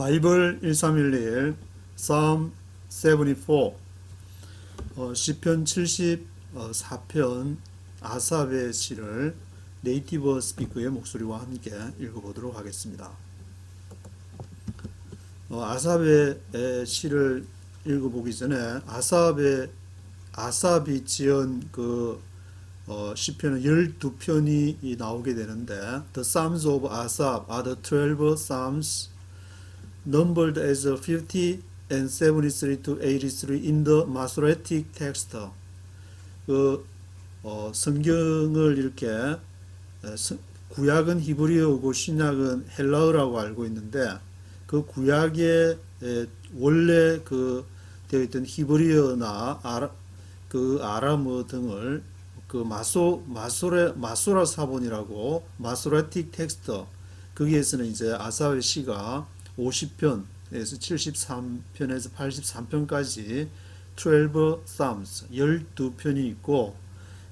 바이블 1311 Psalm 74 어, 시편 74편 아삽의 시를 네이티브 스피커의 목소리와 함께 읽어보도록 하겠습니다. 어, 아삽의 에, 시를 읽어보기 전에 아삽의 아삽이 지은 그 어, 시편은 12편이 나오게 되는데 The Psalms of Asaph are the 12 Psalms numbered as 50 and 73 to 83 in the Masoretic text. 그 어, 성경을 이렇게 에, 서- 구약은 히브리어고 신약은 헬라어라고 알고 있는데 그 구약에 에, 원래 그 되어 있던 히브리어나 아라, 그 아람어 등을 그 마소 마소레 마소라 사본이라고 마소라틱 텍스트 거기에서는 이제 아사의 시가 50편에서 73편에서 83편까지 12 Psalms 12편이 있고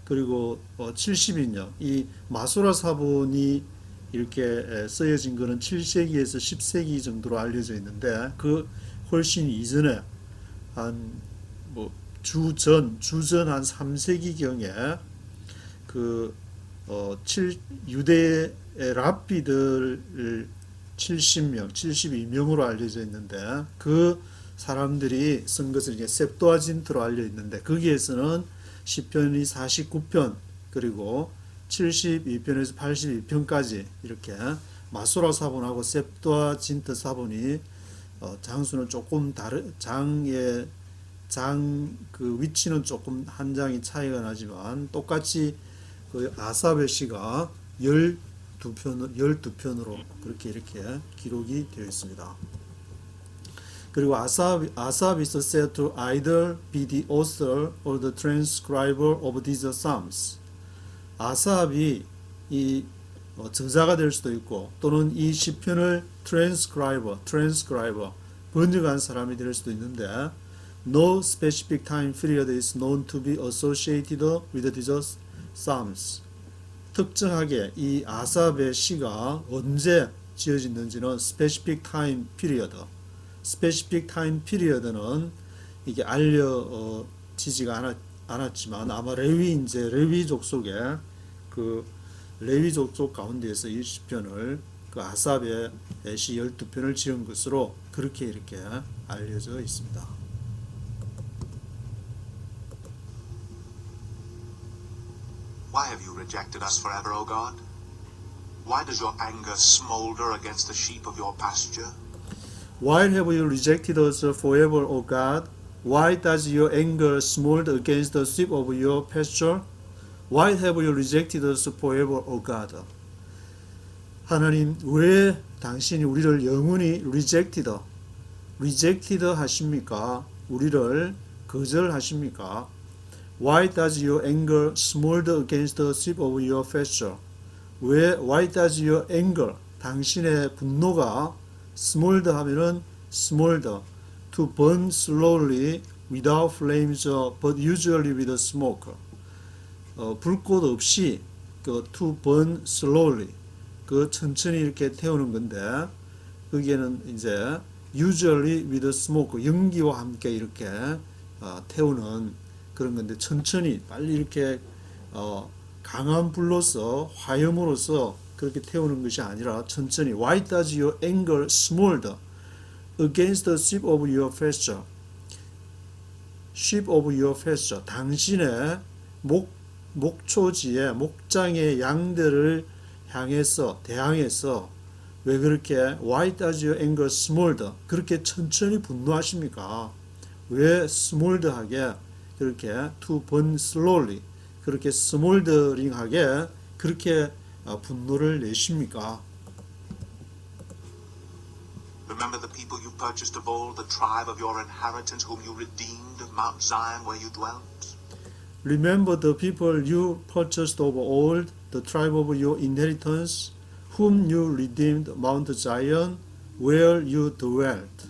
그리고 어, 70인역 이 마소라 사본이 이렇게 에, 쓰여진 거는 7세기에서 10세기 정도로 알려져 있는데 그 훨씬 이전에 한 뭐 주전 주전 한 3세기 경에 그 어, 7, 유대의 랍비들을 70명, 72명으로 알려져 있는데 그 사람들이 쓴 것을 이제 셉도아진트로 알려 있는데 거기에서는 시편이 49편 그리고 72편에서 82편까지 이렇게 마소라 사본하고 셉도아진트 사본이 어, 장수는 조금 다른 장의 장 그 위치는 조금 한 장이 차이가 나지만 똑같이 그 아사베 시가 12편 12편으로 그렇게 이렇게 기록이 되어 있습니다. 그리고 아삽 아삽 is said to either be the author or the transcriber of these psalms. 아삽이 이 어, 저자가 될 수도 있고 또는 이 시편을 transcriber, transcriber 번역한 사람이 될 수도 있는데 no specific time period is known to be associated with these psalms. 특정하게 이 아삽의 시가 언제 지어졌는지는 specific time period, specific time period는 이게 알려지지가 않았, 않았지만 아마 레위 이제 레위족 속에 그 레위족 속 가운데에서 이 시편을 그 아삽의 시 12편을 지은 것으로 그렇게 이렇게 알려져 있습니다. rejected us forever, O God? Why does your anger smolder against the sheep of your pasture? Why have you rejected us forever, O God? Why does your anger smolder against the sheep of your pasture? Why have you rejected us forever, O God? 하나님, 왜 당신이 우리를 영원히 rejected, rejected 하십니까? 우리를 거절하십니까? Why does your anger smolder against the sheep of your pasture? 왜 why does your anger 당신의 분노가 smolder 하면은 smolder to burn slowly without flames but usually with smoke 어, 불꽃 없이 그 to burn slowly 그 천천히 이렇게 태우는 건데 거기에는 이제 usually with smoke 연기와 함께 이렇게 어, 태우는 그런 건데 천천히 빨리 이렇게 어, 강한 불로서 화염으로서 그렇게 태우는 것이 아니라 천천히 Why does your anger smolder against the sheep of your pasture? sheep of your pasture 당신의 목 목초지에 목장의 양들을 향해서 대항해서 왜 그렇게 Why does your anger smolder 그렇게 천천히 분노하십니까? 왜 smolder하게 그렇게 to burn slowly 그렇게 스몰더링하게 그렇게 어, 분노를 내십니까? Remember the people you purchased of old, the tribe of your inheritance, whom you redeemed of Mount Zion where you dwelt? Remember the people you purchased of old, the tribe of your inheritance, whom you redeemed Mount Zion, where you dwelt.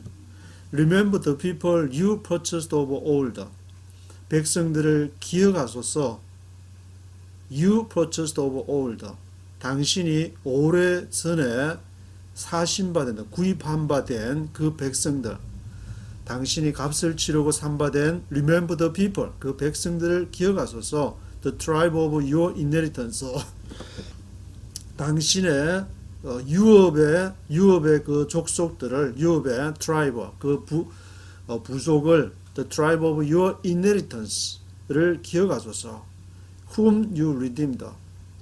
Remember the people you purchased of old. 백성들을 기억하소서. You purchased of old. 당신이 오래 전에 사신받은 구입한 바된 그 백성들 당신이 값을 치르고 산바된 remember the people 그 백성들을 기억하소서 the tribe of your inheritance 당신의 어, 유업의 유업의 그 족속들을 유업의 트라이브 그 부, 어, 부속을 the tribe of your inheritance를 기억하소서. Whom you redeemed.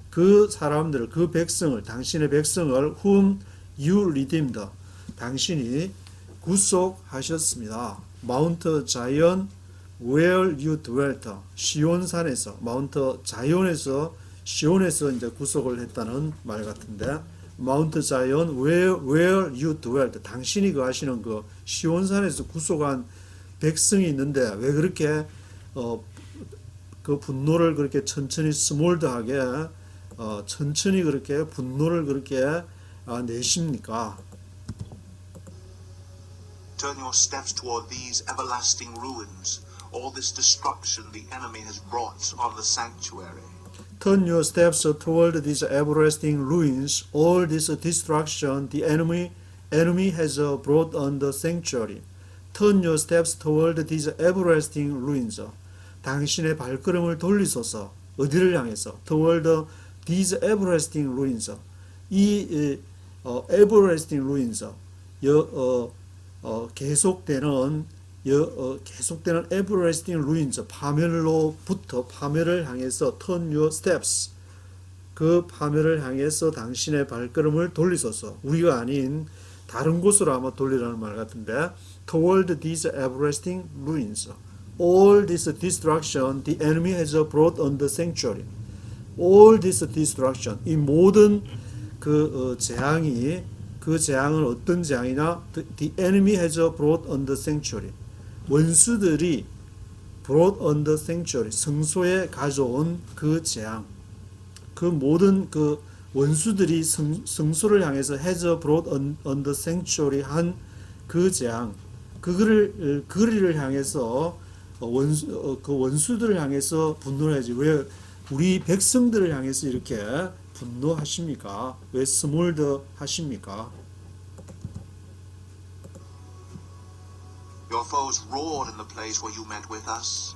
그 사람들을 그 백성을 당신의 백성을 whom you redeemed. 당신이 구속하셨습니다. 마운트 자이언 where you dwelt. 시온산에서 마운트 자이온에서 시온에서 이제 구속을 했다는 말 같은데 마운트 자이언 where where you dwelt. 당신이 그 하시는 그 시온산에서 구속한 백성이 있는데 왜 그렇게 어, 그 분노를 그렇게 천천히 스몰드하게 어, 천천히 그렇게 분노를 그렇게 아, 내십니까? Turn your steps toward these everlasting ruins, all this destruction the enemy has brought on the sanctuary. Turn your steps toward these everlasting ruins, all this destruction the enemy enemy has uh, brought on the sanctuary. Turn your steps toward these everlasting ruins. 당신의 발걸음을 돌리소서. 어디를 향해서? Toward these everlasting ruins. 이 에, 어, everlasting ruins. 여, 어, 어, 계속되는 여, 어, 계속되는 everlasting ruins 파멸로부터 파멸을 향해서 turn your steps 그 파멸을 향해서 당신의 발걸음을 돌리소서 우리가 아닌 다른 곳으로 아마 돌리라는 말 같은데 toward these everlasting ruins all this destruction the enemy has brought on the sanctuary all this destruction 이 모든 그 어, 재앙이 그 재앙은 어떤 재앙이나 the, enemy has brought on the sanctuary 원수들이 brought on the sanctuary 성소에 가져온 그 재앙 그 모든 그 원수들이 성, 성소를 향해서 has brought on, on the sanctuary 한 그 재앙 그거를 그리를 향해서 어, 원수 어, 그 원수들을 향해서 분노를 하지 왜 우리 백성들을 향해서 이렇게 분노하십니까? 왜 스몰드 하십니까? Your foes roared in the place where you met with us.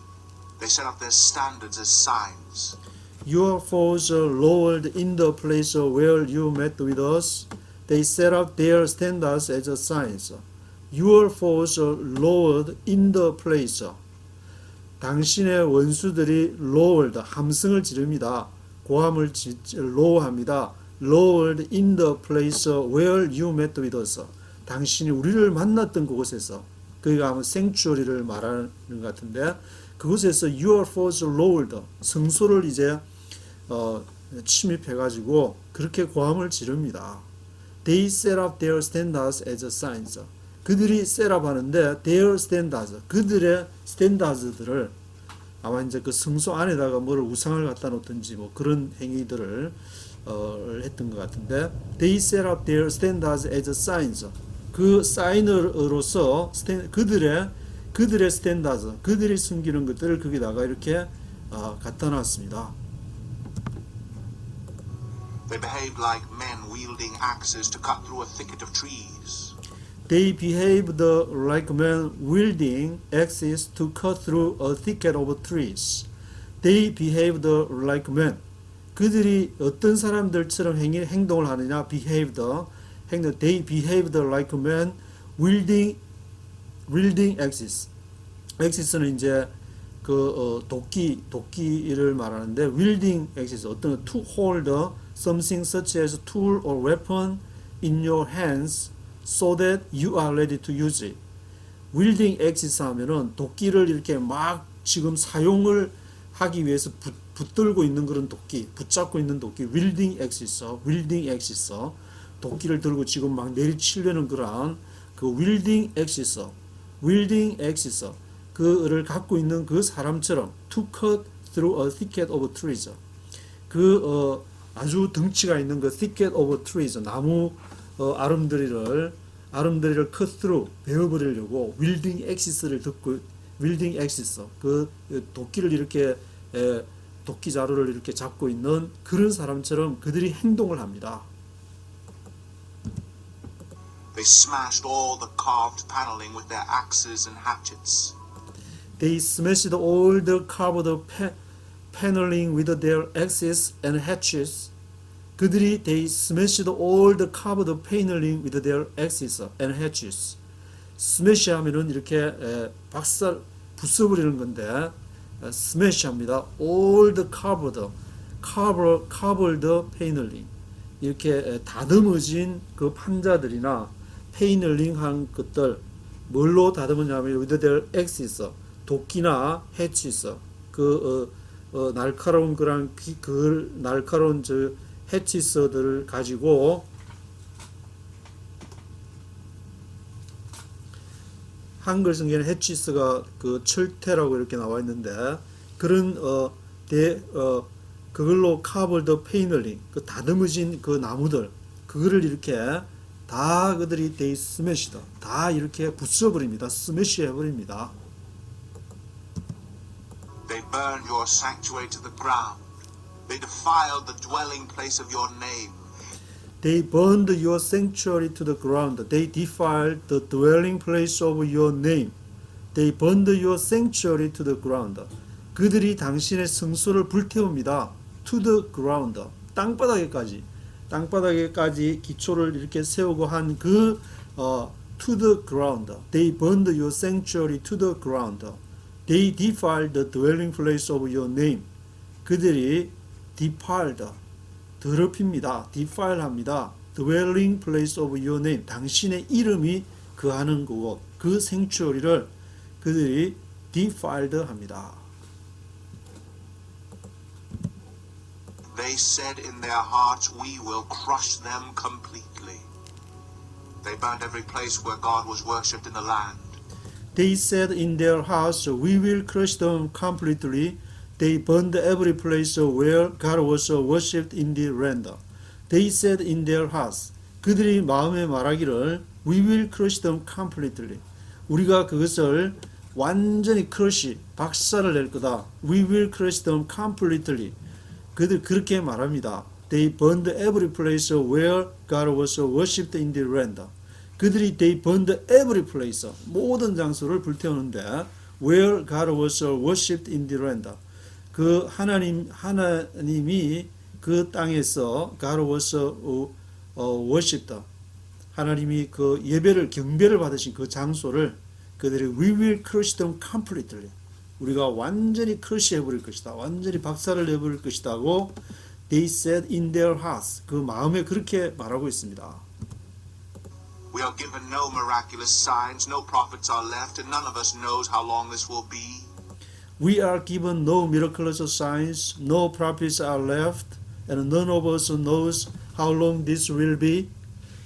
They set up their standards as signs. Your foes are lowered in the place where you met with us. They set up their standards as signs. Your foes are lowered in the place. 당신의 원수들이 lowered 함성을 지릅니다. 고함을 지, lowe합니다. lowered in the place where you met with us. 당신이 우리를 만났던 그곳에서 그가 아마 생추어리를 말하는 것 같은데 그곳에서 your foes lowered 성소를 이제 어, 침입해가지고 그렇게 고함을 지릅니다. They set up their standards as signs. 그들이 up 하는데 their standards 그들의 스탠다드들을 아마 이제 그 성소 안에다가 뭐를 우상을 갖다 놓든지 뭐 그런 행위들을 어, 했던 것 같은데 they set up their standards as signs 그 사인으로서 그들의 그들의 스탠다드 그들이 숨기는 것들을 거기다가 이렇게 어, 갖다 놨습니다. They behaved like men wielding axes to cut through a thicket of trees. They behaved like men wielding axes to cut through a thicket of trees. They behaved like men. 그들이 어떤 사람들처럼 행위, 행동을 하느냐? behaved. 행동. They behaved like men wielding wielding axes. axes는 이제 그 어, 도끼 도끼를 말하는데 wielding axes 어떤 거, to hold something such as tool or weapon in your hands so that you are ready to use it. wielding axes 하면은 도끼를 이렇게 막 지금 사용을 하기 위해서 붙, 붙들고 있는 그런 도끼, 붙잡고 있는 도끼, wielding axes, wielding axes, 도끼를 들고 지금 막 내리치려는 그런 그 wielding axes, wielding axes, 그를 갖고 있는 그 사람처럼 to cut through a thicket of trees. 그 어, 아주 덩치가 있는 그 thicket of trees, 나무 어, 아름드리를 아름드리를 through 베어버리려고 wielding axes를 듣고 wielding axes 그 도끼를 이렇게 에, 도끼 자루를 이렇게 잡고 있는 그런 사람처럼 그들이 행동을 합니다. They smashed all the carved paneling with their axes and hatchets. They smashed all the carved pa- paneling with their axes and hatchets. 그들이 they smashed all the carved paneling with their axes and hatchets. 스매시 하면은 이렇게 에, 박살 부숴버리는 건데 에, 스매시 합니다. all the carved carved carved paneling 이렇게 에, 다듬어진 그 판자들이나 페이널링 한 것들 뭘로 다듬었냐면 with their axes 도끼나 해치스 그 어, 어, 날카로운 그런 기- 그 날카로운 저 해치스들을 가지고 한글 성경에 해치스가 그 철퇴라고 이렇게 나와 있는데 그런 어, 대, 어 그걸로 카벌드 페이널링 그 다듬어진 그 나무들 그거를 이렇게 다 그들이 데이 스매시다. 다 이렇게 부숴 버립니다. 스매시 해 버립니다. They burned your sanctuary to the ground. They defiled the dwelling place of your name. They burned your sanctuary to the ground. They defiled the dwelling place of your name. They burned your sanctuary to the ground. 그들이 당신의 성소를 불태웁니다. To the ground. 땅바닥에까지. 땅바닥에까지 기초를 이렇게 세우고 한그 어, to the ground. They burned your sanctuary to the ground. They defiled the dwelling place of your name. 그들이 defiled 더럽힙니다. defile 합니다. dwelling place of your name. 당신의 이름이 거하는 그곳, 그 생추어리를 그들이 defiled 합니다. They said in their hearts, We will crush them completely. They burned every place where God was worshipped in the land. They said in their hearts, We will crush them completely. They burned every place where God was worshipped in the land. They said in their hearts, 그들이 마음에 말하기를 We will crush them completely. 우리가 그것을 완전히 crush, 박살을 낼 거다. We will crush them completely. 그들 그렇게 말합니다. They burned every place where God was worshipped in the land. 그들이 they burned every place 모든 장소를 불태우는데 where God was worshipped in the land. 그 하나님 하나님이 그 땅에서 어, 어, worshipped. 하나님이 그 예배를 경배를 받으신 그 장소를 그들이 we will crush them completely. 우리가 완전히 크러쉬 해버릴 것이다. 완전히 박살을 내버릴 것이다고 they said in their hearts. 그 마음에 그렇게 말하고 있습니다. We are given no miraculous signs, no prophets are left, and none of us knows how long this will be. We are given no miraculous signs, no prophets are left, and none of us knows how long this will be.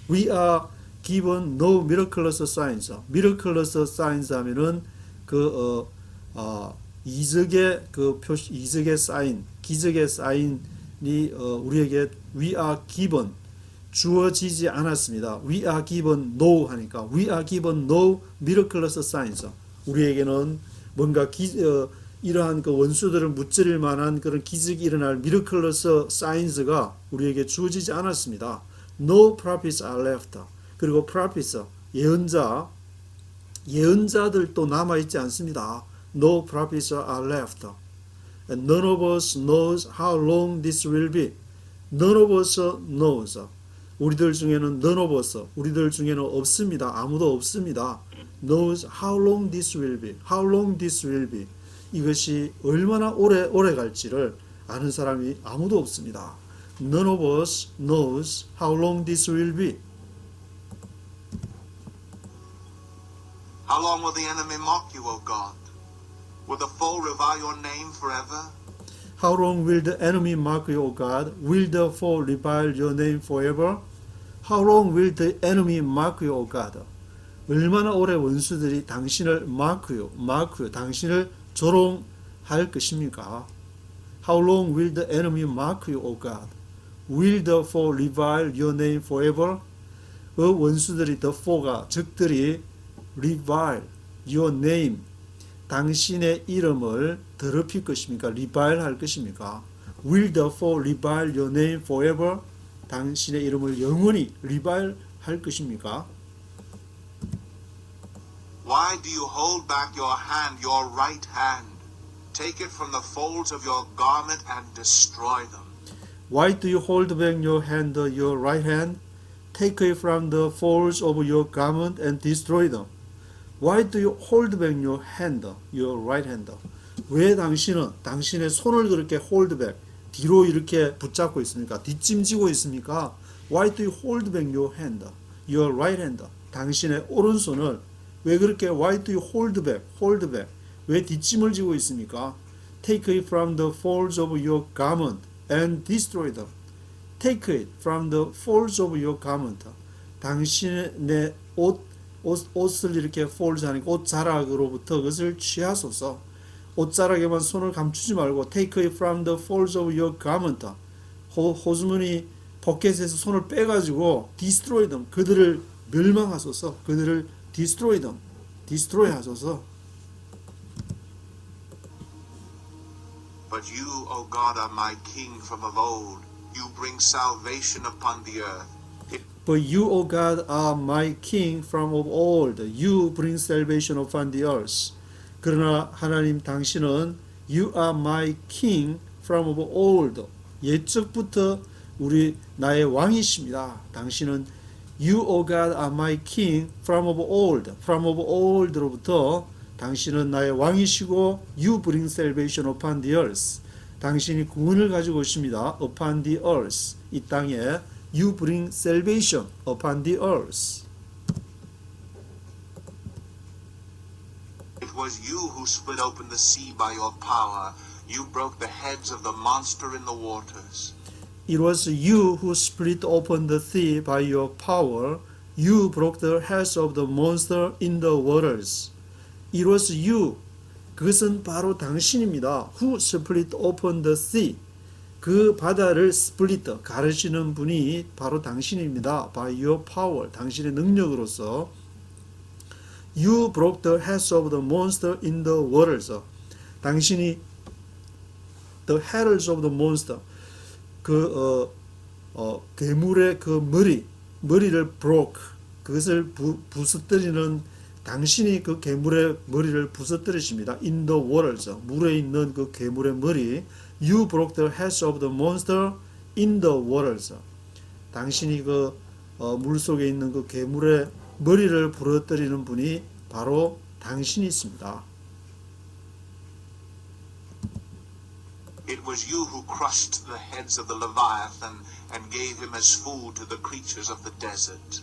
We are given no miraculous signs. miraculous signs 하면은 그 어, 어, 이적의 그 표시, 이적의 사인, 기적의 사인이 어, 우리에게 we are given 주어지지 않았습니다. We are given no 하니까 we are given no miraculous signs. 우리에게는 뭔가 기, 어, 이러한 그 원수들을 무찌를 만한 그런 기적이 일어날 미러클러스 사인스가 우리에게 주어지지 않았습니다. No prophets are left. 그리고 prophets 예언자 예언자들도 남아 있지 않습니다. No prophets are left. And none of us knows how long this will be. None of us knows. 우리들 중에는 none of us, 우리들 중에는 없습니다. 아무도 없습니다. knows how long this will be. How long this will be. 이것이 얼마나 오래 오래 갈지를 아는 사람이 아무도 없습니다. None of us knows how long this will be. How long will the enemy mock you, O God? Will the foe revile your name forever? How long will the enemy mock you, O God? Will the foe revile your name forever? How long will the enemy mock you, O God? 얼마나 오래 원수들이 당신을 mock you, mock you, 당신을 조롱할 것입니까? How long will the enemy mock you, O God? Will the foe revile your name forever? 그 원수들이 the foe가 적들이 revile your name 당신의 이름을 더럽힐 것입니까? revile 할 것입니까? Will the foe revile your name forever? 당신의 이름을 영원히 revile 할 것입니까? Why do you hold back your hand, your right hand? Take it from the folds of your garment and destroy them. Why do you hold back your hand, your right hand? Take it from the folds of your garment and destroy them. Why do you hold back your hand, your right hand? 왜 당신은 당신의 손을 그렇게 hold back, 뒤로 이렇게 붙잡고 있습니까? 뒷짐지고 있습니까? Why do you hold back your hand, your right hand? 당신의 오른손을 왜 그렇게 Why do you hold back, hold back? 왜 뒷짐을 지고 있습니까? Take it from the folds of your garment and destroy them. Take it from the folds of your garment. 당신의 옷, 옷 옷을 이렇게 folds 하니까 옷 자락으로부터 그것을 취하소서. 옷 자락에만 손을 감추지 말고 take it from the folds of your garment. 호, 호수문이 포켓에서 손을 빼가지고 destroy them. 그들을 멸망하소서. 그들을 destroy them. destroy 하소서. But you, O God, are my king from of old. You bring salvation upon the earth. But you, O God, are my king from of old. You bring salvation upon the earth. 그러나 하나님 당신은 You are my king from of old. 옛적부터 우리 나의 왕이십니다. 당신은 You, O God, are my king from of old. From of old로부터 당신은 나의 왕이시고 You bring salvation upon the earth. 당신이 구원을 가지고 오십니다. Upon the earth. 이 땅에 You bring salvation upon the earth. It was you who split open the sea by your power. You broke the heads of the monster in the waters. It was you who split open the sea by your power. You broke the heads of the monster in the waters. It was you. 그것은 바로 당신입니다. Who split open the sea. 그 바다를 스플리트 가르시는 분이 바로 당신입니다. By your power. 당신의 능력으로서 You broke the heads of the monster in the waters. 당신이 the heads of the monster 그 어, 어, 괴물의 그 머리 머리를 broke 그것을 부, 부서뜨리는 당신이 그 괴물의 머리를 부서뜨리십니다. In the waters 물에 있는 그 괴물의 머리 You broke the heads of the monster in the waters 당신이 그 어, 물 속에 있는 그 괴물의 머리를 부러뜨리는 분이 바로 당신이 있습니다. It was you who crushed the heads of the Leviathan and gave him as food to the creatures of the desert.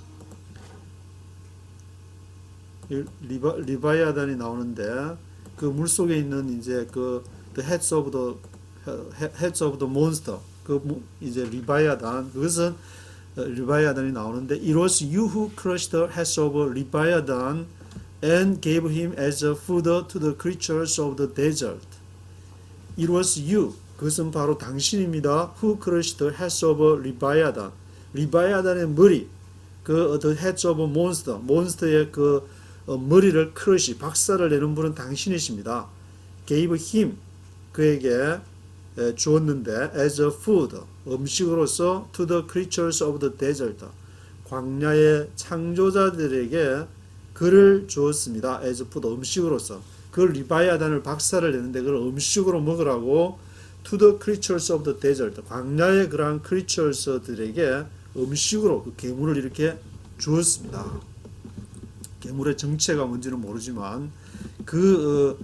이 리바, 리바이아단이 나오는데 그 물 속에 있는 이제 그 the heads of the heads of the monster 그 무- 이제 리바이아단 그것은 어, 리바이아단이 나오는데 it was you who crushed the heads of 리바이아단 and gave him as a food to the creatures of the desert. It was you. 그것은 바로 당신입니다. Who crushed the heads of 리바이아단. 리바이아단의 머리. 그 the heads of monster. 몬스터의 그 어, 머리를 크러시 박살을 내는 분은 당신이십니다. gave him 그에게 에, 주었는데 as a food 음식으로서 to the creatures of the desert 광야의 창조자들에게 그를 주었습니다. as food 음식으로서 그 리바이아단을 박살을 내는데 그걸 음식으로 먹으라고 to the creatures of the desert 광야의 그러한 creatures들에게 음식으로 그 괴물을 이렇게 주었습니다. 괴물의 정체가 뭔지는 모르지만 그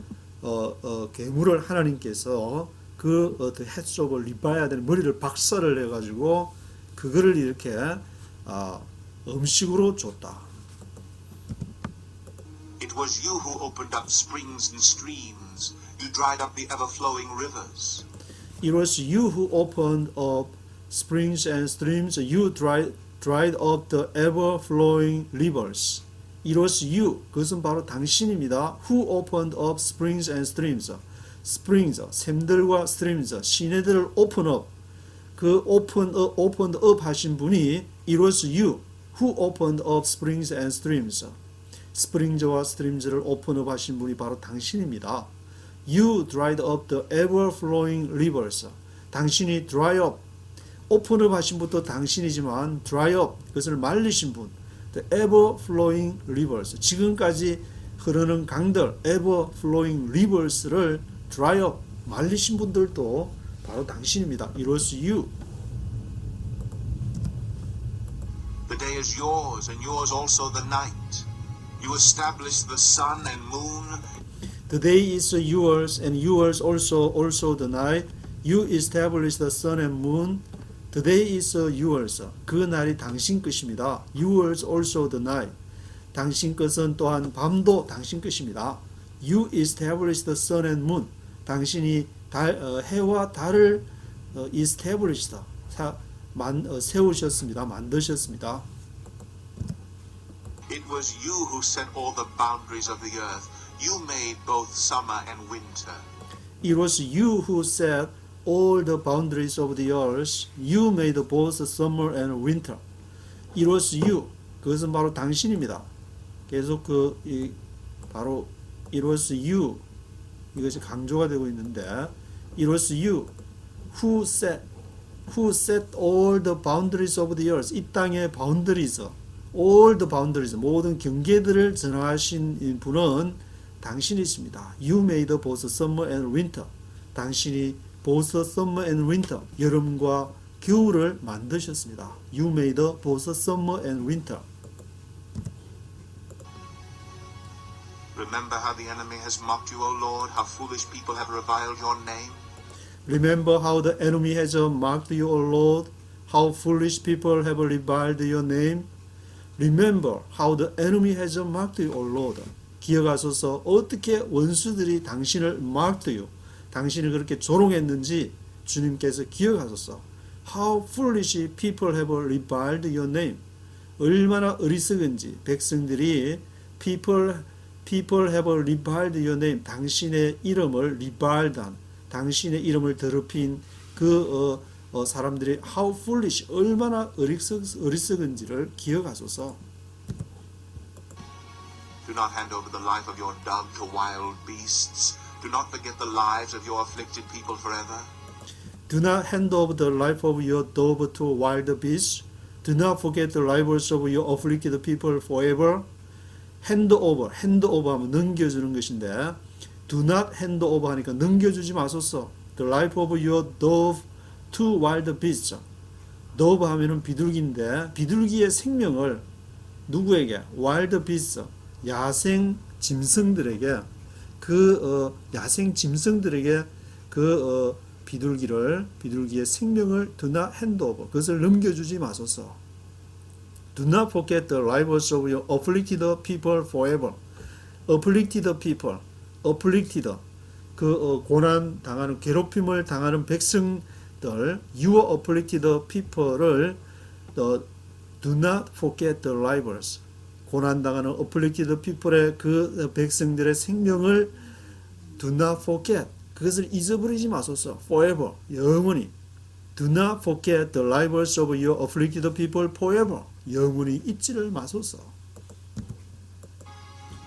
어, 어, 어, 괴물을 하나님께서 그 어, the heads of 리바야된 머리를 박살을 내 가지고 그거를 이렇게 아, 음식으로 줬다. It was you who opened up springs and streams. You dried up the ever flowing rivers. It was you who opened up springs and streams. You dried, dried up the ever-flowing rivers. It was you. 그것은 바로 당신입니다. Who opened up springs and streams. springs, 샘들과 streams, 시내들을 open up. 그 open up, opened up 하신 분이 it was you who opened up springs and streams. 스프링즈와 스트림즈를 up 하신 분이 바로 당신입니다. You dried up the ever flowing rivers. 당신이 dry up, up 하신 분도 당신이지만 dry up 그것을 말리신 분. The ever flowing rivers. 지금까지 흐르는 강들 ever flowing rivers를 dry up 말리신 분들도 바로 당신입니다. It was you. The day is yours, and yours also the night. You established the sun and moon. The day is yours and yours also also the night. You established the sun and moon. The day is yours. 그 날이 당신 것입니다. Yours also the night. 당신 것은 또한 밤도 당신 것입니다. You established the sun and moon. 당신이 달, 어, 해와 달을 어, established 사, 만, 어, 세우셨습니다. 만드셨습니다. It was you who set all the boundaries of the earth. You made both summer and winter. It was you who set all the boundaries of the earth. You made both summer and winter. It was you. 그것은 바로 당신입니다. 계속 그, 이, 바로 it was you. 이것이 강조가 되고 있는데 it was you who set who set all the boundaries of the earth. 이 땅의 boundaries, all the boundaries, 모든 경계들을 정하신 이 분은 당신이십니다. You made both summer and winter. 당신이 both summer and winter, 여름과 겨울을 만드셨습니다. You made both summer and winter. Remember how the enemy has mocked you, O Lord, how foolish people have reviled your name? Remember how the enemy has mocked you, O Lord, how foolish people have reviled your name. Remember how the enemy has mocked you, O Lord. 기억하소서 어떻게 원수들이 당신을 mocked you, 당신을 그렇게 조롱했는지 주님께서 기억하소서. How foolish people have reviled your name. 얼마나 어리석은지 백성들이 people people have reviled your name. 당신의 이름을 reviled한 당신의 이름을 더럽힌 그 어, 어, 사람들이 how foolish 얼마나 어리석, 어리석은지를 기억하소서. Do not hand over the life of your dove to wild beasts. Do not forget the lives of your afflicted people forever. Do not hand over the life of your dove to wild beasts. Do not forget the lives of your afflicted people forever. hand over, hand over 하면 넘겨주는 것인데 do not hand over 하니까 넘겨주지 마소서. The life of your dove to wild beasts. dove 하면은 비둘기인데 비둘기의 생명을 누구에게? wild beasts. 야생 짐승들에게 그 어, 야생 짐승들에게 그 어, 비둘기를 비둘기의 생명을 hand over 그것을 넘겨주지 마소서. Do not forget the lives of your afflicted people forever. afflicted people, afflicted 그 어, 고난 당하는 괴롭힘을 당하는 백성 들, your afflicted people를 어, do not forget the lives. 고난 당하는 afflicted people의 그 백성들의 생명을 do not forget. 그것을 잊어버리지 마소서. forever 영원히. Do not forget the lives of your afflicted people forever. 영원히 잊지를 마소서.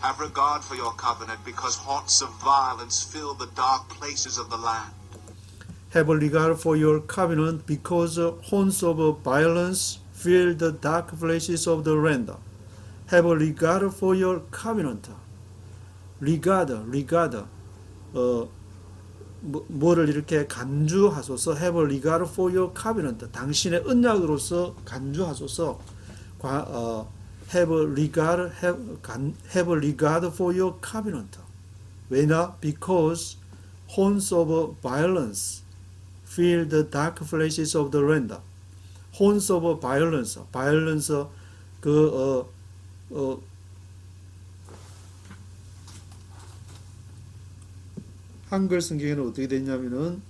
Have regard for your covenant, because haunts of violence fill the dark places of the land. Have regard for your covenant, because haunts of violence fill the dark places of the land. Have regard for your covenant. regard, regard. 어, 뭐, 뭐를 이렇게 간주하소서. Have regard for your covenant. 당신의 언약으로서 간주하소서. 과, 어, have regard, have, 간, have regard for your covenant. 왜냐? Because haunts of violence fill the dark places of the land. haunts of violence, violence 그 어, 어, 한글 성경에는 어떻게 되냐면은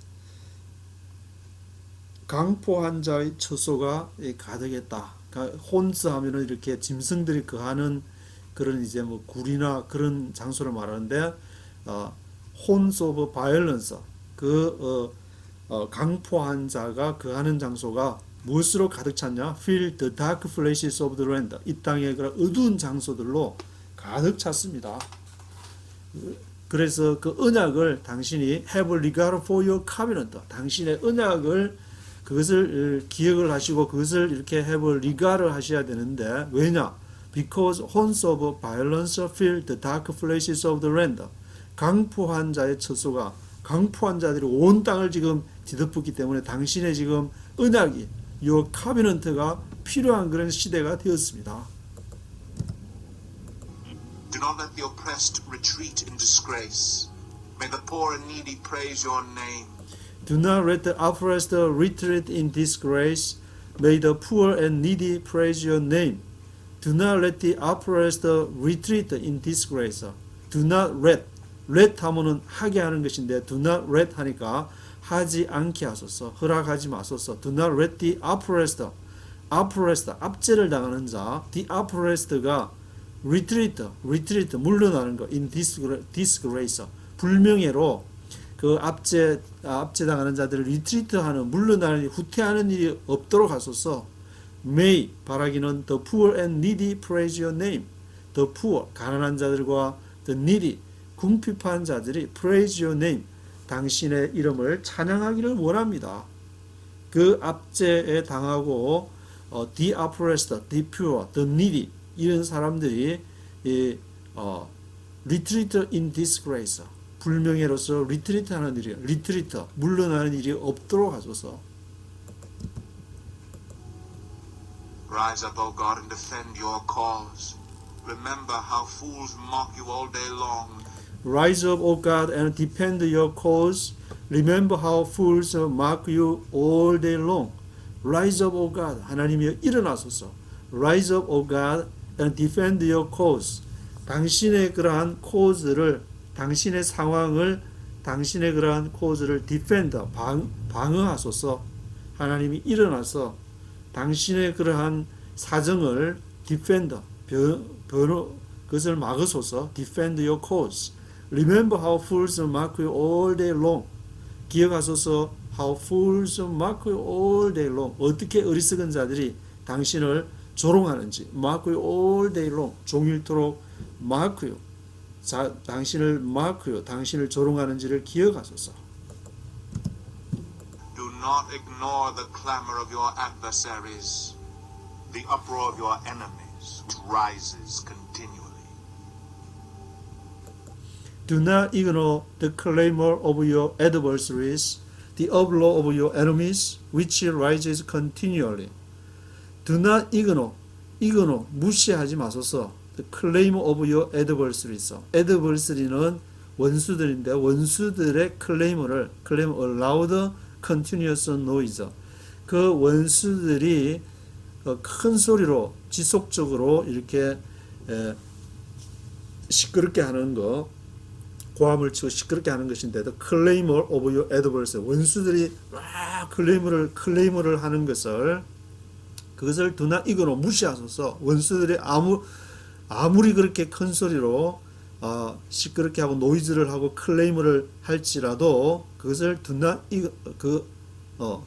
강포한 자의 처소가 가득했다. 그러니까 혼스 하면은 이렇게 짐승들이 거하는 그런 이제 뭐 굴이나 그런 장소를 말하는데 어, 혼스 오브 바이올런스 그 어, 어, 강포한 자가 거하는 장소가 무엇으로 가득 찼냐? Fill the dark places of the land. 이 땅의 그런 어두운 장소들로 가득 찼습니다. 그래서 그 언약을 당신이 have regard for your covenant. 당신의 언약을 그것을 기억을 하시고 그것을 이렇게 have regard를 하셔야 되는데 왜냐? because horns of violence fill the dark places of the land. 강포한 자의 처소가 강포한 자들이 온 땅을 지금 뒤덮었기 때문에 당신의 지금 언약이 요 카비넌트가 필요한 그런 시대가 되었습니다. Do not let the oppressed retreat in disgrace. May the poor and needy praise your name. Do not let the oppressed retreat in disgrace. May the poor and needy praise your name. Do not let the oppressed retreat in disgrace. Do not let. let 하면은 하게 하는 것인데 do not let 하니까 하지 않게 하소서. 허락하지 마소서. Do not let the oppressed. oppressed 압제를 당하는 자. the oppressed가 retreat, retreat 물러나는 거 in disgra- disgrace 불명예로 그 압제 아, 압제 당하는 자들을 리트리트하는 물러나는 후퇴하는 일이 없도록 하소서. May 바라기는 the poor and needy praise your name. The poor 가난한 자들과 the needy 궁핍한 자들이 praise your name 당신의 이름을 찬양하기를 원합니다. 그 압제에 당하고 어, the oppressed, the poor, the needy 이런 사람들이 이 어, retreat in disgrace 불명예로서 리트리트하는 일이 리트리트 물러나는 일이 없도록 하소서. Rise up, O God, and defend your cause. Remember how fools mock you all day long. Rise up, O God, and defend your cause. Remember how fools mock you all day long. Rise up, O God. 하나님이여 일어나소서. Rise up, O God, and defend your cause. 당신의 그러한 코즈를 당신의 상황을 당신의 그러한 코즈를 defend 방, 방어하소서. 하나님이 일어나서 당신의 그러한 사정을 defend 변, 변호 그것을 막으소서. defend your cause. Remember how fools mock you all day long. 기억하소서 how fools mock you all day long. 어떻게 어리석은 자들이 당신을 조롱하는지 mock you all day long. 종일토록 mock you. 자, 당신을 mock you. 당신을 조롱하는지를 기억하소서. Do not ignore the clamor of your adversaries, the uproar of your enemies, which rises continually. Do not ignore the clamor of your adversaries, the uproar of your enemies, which rises continually. Do not ignore, ignore, 무시하지 마소서. The clamor of your adversaries. adversary는 원수들인데 원수들의 클레이머를 claim aloud continuous noise. 그 원수들이 어, 큰 소리로 지속적으로 이렇게 에, 시끄럽게 하는 거 고함을 치고 시끄럽게 하는 것인데 the claimor of your adversary 원수들이 와 클레이머를 클레이머를 하는 것을 그것을 두나 이거로 무시하소서. 원수들이 아무 아무리 그렇게 큰 소리로 어, 시끄럽게 하고 노이즈를 하고 클레이머를 할지라도 그것을 두나 이그 어,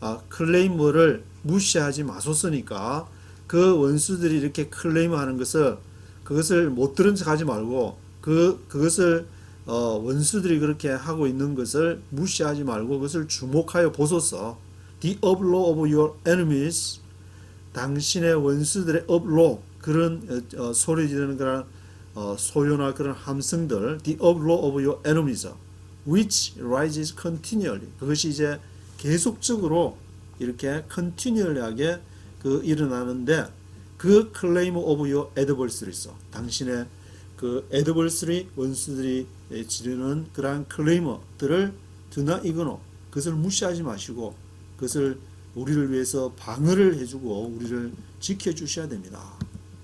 아, 클레이머를 무시하지 마소서니까 그 원수들이 이렇게 클레이머 하는 것을 그것을 못 들은 척 하지 말고 그 그것을 어, 원수들이 그렇게 하고 있는 것을 무시하지 말고 그것을 주목하여 보소서. The uproar of your enemies 당신의 원수들의 uproar 그런 어, 어, 소리 지르는 그런 어, 소요나 그런 함성들 the uproar of your enemies which rises continually 그것이 이제 계속적으로 이렇게 continually하게 그 일어나는데 그 claim of your adversaries 당신의 그 adversary 원수들이 지르는 그러한 클레이머들을 드나 이거노 그것을 무시하지 마시고 그것을 우리를 위해서 방어를 해주고 우리를 지켜주셔야 됩니다.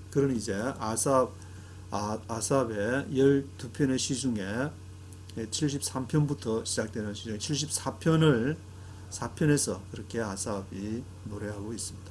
그런 이제 아삽 아, 아삽의 12편의 시 중에 73편부터 시작되는 시 중에 74편을 4편에서 그렇게 아삽이 노래하고 있습니다.